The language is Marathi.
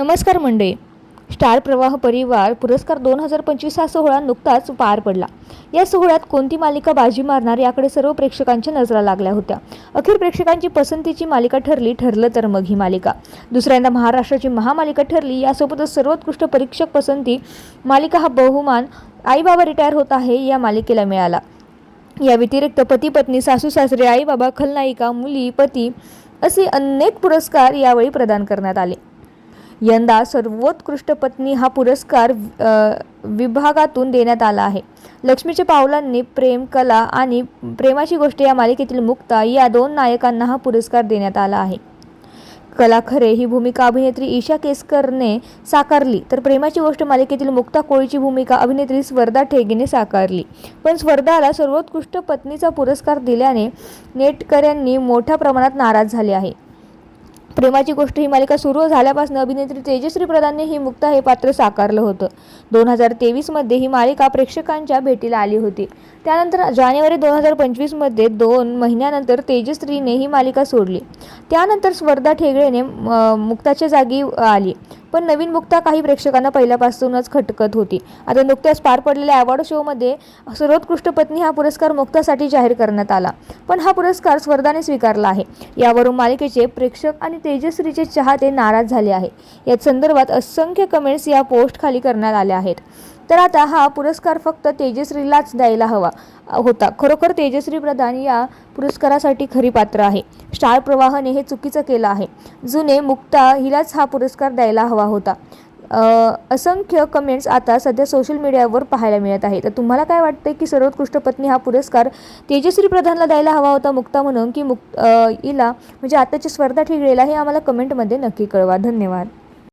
नमस्कार मंडळी. स्टार प्रवाह परिवार पुरस्कार दोन हजार पंचवीस हा सोहळा नुकताच पार पडला. या सोहळ्यात कोणती मालिका बाजी मारणार याकडे सर्व प्रेक्षकांच्या नजरा लागल्या होत्या. अखेर प्रेक्षकांची पसंतीची मालिका ठरली ठरलं तर मग ही मालिका. दुसऱ्यांदा महाराष्ट्राची महामालिका ठरली यासोबतच सर्वोत्कृष्ट परीक्षक पसंती मालिका हा बहुमान आईबाबा रिटायर होत आहे या मालिकेला मिळाला. या व्यतिरिक्त पती पत्नी सासू सासरे आई बाबा खलनायिका मुली पती असे अनेक पुरस्कार यावेळी प्रदान करण्यात आले. यंदा सर्वोत्कृष्ट पत्नी हा पुरस्कार विभागातून देण्यात आला आहे. लक्ष्मीच्या पावलांनी प्रेम कला आणि प्रेमाची गोष्ट या मालिकेतील मुक्ता या दोन नायकांना हा पुरस्कार देण्यात आला आहे. कला खरे ही भूमिका अभिनेत्री ईशा केसकरने साकारली तर प्रेमाची गोष्ट मालिकेतील मुक्ता कोळीची भूमिका अभिनेत्री स्वर्धा ठेगेने साकारली. पण स्वर्धाला सर्वोत्कृष्ट पत्नीचा पुरस्कार दिल्याने नेटकऱ्यांनी मोठ्या प्रमाणात नाराज झाले आहे. प्रेमाची गोष्ट ही मालिका सुरू झाल्यापासून अभिनेत्री तेजश्री प्रधानने ही मुक्ता हे पात्र साकारलं होतं. दोन हजार तेवीसमध्ये ही मालिका प्रेक्षकांच्या भेटीला आली होती. त्यानंतर जानेवारी दोन हजार पंचवीसमध्ये दोन महिन्यानंतर तेजश्रीने ही मालिका सोडली. त्यानंतर स्वर्धा ठेगळेने मुक्ताच्या जागी आली. पण नवीन मुक्ता काही प्रेक्षकांना पहिल्यापासूनच खटकत होती. आता नुकत्याच पार पडलेल्या अवॉर्ड शोमध्ये सर्वोत्कृष्ट पत्नी हा पुरस्कार मुक्तासाठी जाहीर करण्यात आला. पण हा पुरस्कार स्वर्धाने स्वीकारला आहे. यावरून मालिकेचे प्रेक्षक आणि तेजश्रीचे चाहते नाराज झाले आहे. या संदर्भात असंख्य कमेंट्स या पोस्ट खाली करण्यात आल्या आहेत. तर आता हा पुरस्कार फक्त तेजश्रीलाच द्यायला हवा होता. खरोखर तेजश्री प्रधान या पुरस्कारासाठी खरी पात्र आहे. स्टार प्रवाहने हे चुकीचं केलं आहे. जुने मुक्ता हिलाच हा पुरस्कार द्यायला हवा होता. असंख्य कमेंट्स आता सध्या सोशल मीडियावर पाहायला मिळत आहे तर तुम्हाला काय वाटतं की सर्वोत्कृष्ट पत्नी हा पुरस्कार तेजश्री प्रधानला द्यायला हवा होता मुक्ता म्हणून की मुक् हिला म्हणजे आताची स्पर्धा ठिगळेला हे आम्हाला कमेंटमध्ये नक्की कळवा. धन्यवाद.